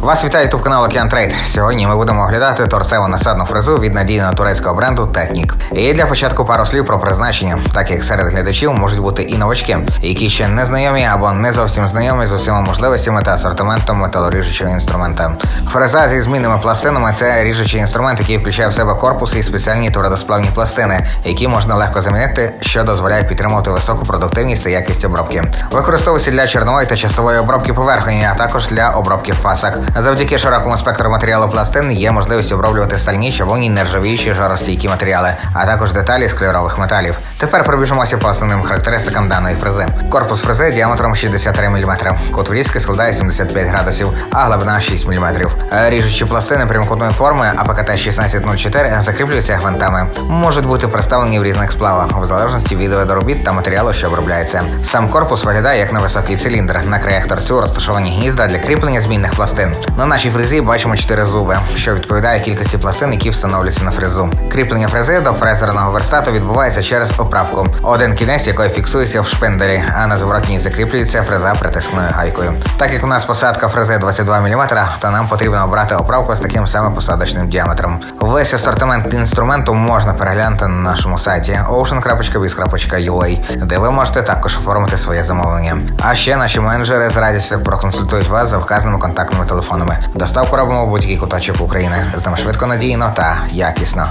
Вас вітає ютуб канал Океан Трейд. Сьогодні ми будемо оглядати торцево насадну фрезу від надійного турецького бренду Технік. І для початку пару слів про призначення, так як серед глядачів можуть бути і новачки, які ще не знайомі або не зовсім знайомі з усіма можливостями та асортиментом металоріжучого інструмента. Фреза зі змінними пластинами це ріжучий інструмент, який включає в себе корпус і спеціальні твердосплавні пластини, які можна легко замінити, що дозволяє підтримувати високу продуктивність та якість обробки. Використовується для чорнової та частової обробки поверхні, а також для обробки фасок. Завдяки широкому спектру матеріалу пластин є можливість оброблювати стальні, чавунні, нержавіючі, жаростійкі матеріали, а також деталі з кольорових металів. Тепер пробіжимося по основним характеристикам даної фрези. Корпус фрези діаметром 63 мм, кут врізки складає 75 градусів, а глибина 6 мм. Ріжучі пластини прямокутної форми АПКТ 1604 закріплюються гвинтами. Можуть бути представлені в різних сплавах, в залежності від виду робіт та матеріалу, що обробляється. Сам корпус виглядає як невисокий циліндр. На краях торцю розташовані гнізда для кріплення змінних пластин. На нашій фрезі бачимо 4 зуби, що відповідає кількості пластин, які встановлюються на фрезу. Кріплення фрези до фрезерного верстату відбувається через оправку, один кінець якої фіксується в шпинделі, а на зворотній закріплюється фреза притискною гайкою. Так як у нас посадка фрези 22 мм, то нам потрібно обрати оправку з таким самим посадочним діаметром. Весь асортимент інструменту можна переглянути на нашому сайті ocean.biz.ua, де ви можете також оформити своє замовлення. А ще наші менеджери з радістю проконсультують вас за вказаними контактними телефонами. Доставку робимо в будь-який куточок України. З ним швидко надійно та якісно.